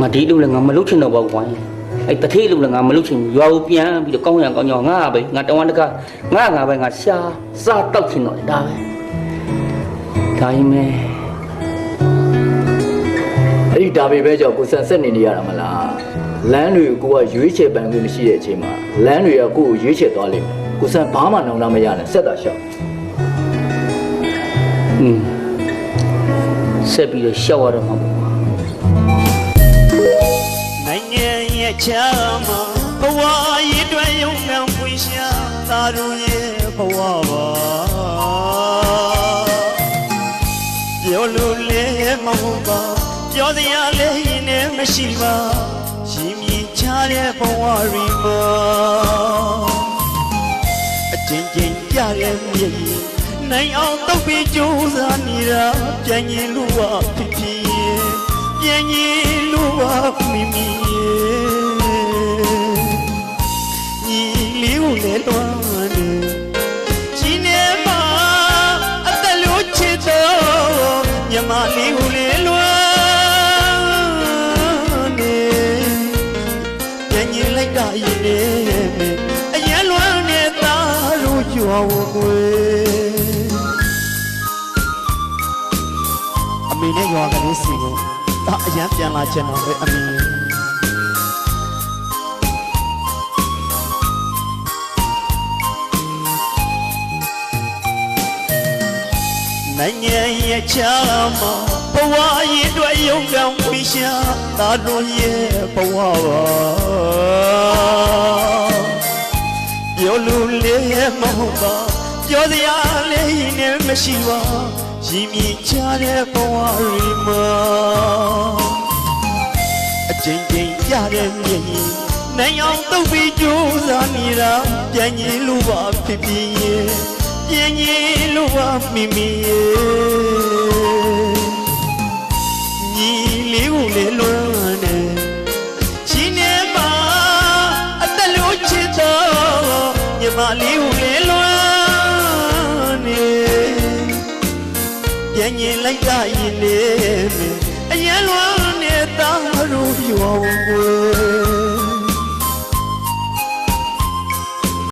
ငါဒီလူလည်းငါမလုပ်ချင်တော့ပါဘူးကွာအဲ့တထေးလူလည်းငါမလုပ်ချင်ဘူးရွာကိုပြန်ပြီးတော့ကောင်းရံကောင်းကြောင်ငါပဲငါတဝမ်းတကငါငါပဲငါရှာစားတောက်ချင်တော့ဒါပဲဒါရင်မဲအဲ့ဒီဒါပေပဲကြောင့်ကိုဆန်ဆက်နေနေရတာမလားလမ်းတွေကိုကရွေးချယ်ပန်ခွင့်မရှိတဲ့အချိန်မှာလမ်းတွေကကိုယ့်ကိုရွေးချယ်သွားလိမ့်မယ်ကိုဆန်ဘာမှနောင်တမရနဲ့ဆက်တာရှောက်อืมဆက်ပြီးတော့ရှောက်ရတော့မှာပေါ့ ကွာနိုင်ငံရဲ့ချမ်းမဘဝရည်တွင်ယုံကံပွင့်ရှာသာတို့ရဲ့ဘဝပါပြောလို့လည်းမဟုတ်ပါပြောစရာလည်းနဲ့မရှိပါရှင်မြင်ချတဲ့ဘဝရီမှာအချင်းချင်းကြတဲ့မြေကြီးနိုင်အောင်တော့ပြီးကြိုးစားနေတာပြန်ရင်လို့ဝဖြစ်ဖြစ်ပြန်ရင်လို့ဝမိမိညီ လေးကိုလည်းလွမ်းနေရှင်နေမှာအသက်လို့ချစ်တော့ညီမလေးကိုလည်းလွမ်းနေပြန်ရင်လိုက်တာရင်နေမယ်အရင်လွမ်းနေသားတို့ကြွားဝကွယ်အမေနဲ့ရွာကလေးစီကိုဒါအရင်ပြန်လာချင်တော့ပဲအမေ နိုင်ငံရဲ့ချမ်းမဘဝရဲ့အတွက်ယုံကံဝိရှာသာတို့ရဲ့ဘဝပါပြောလို့လည်းမဟုတ်ပါပြောစရာလည်းနဲ့မရှိပါရင်မြင်ချတဲ့ဘဝရီမှာအချိန်ချင်းကြတဲ့မြင်ရင်နိုင်အောင်တုတ်ပြီးကြိုးစားနေတာပြန်ရင်လို့ပါဖြစ်ဖြစ်ရဲ့ ပြန်ရင်လို့ပါမိမိရဲ့ညီလေးကိုလေလွမ်းနေရှင်နေမှာအသက်လို့ချစ်တော့ညီမလေးကိုလေလွမ်းနေပြန်ရင်လိုက်တာရင်လေအရင်လွမ်းနေသားတို့ပြောင်းွယ်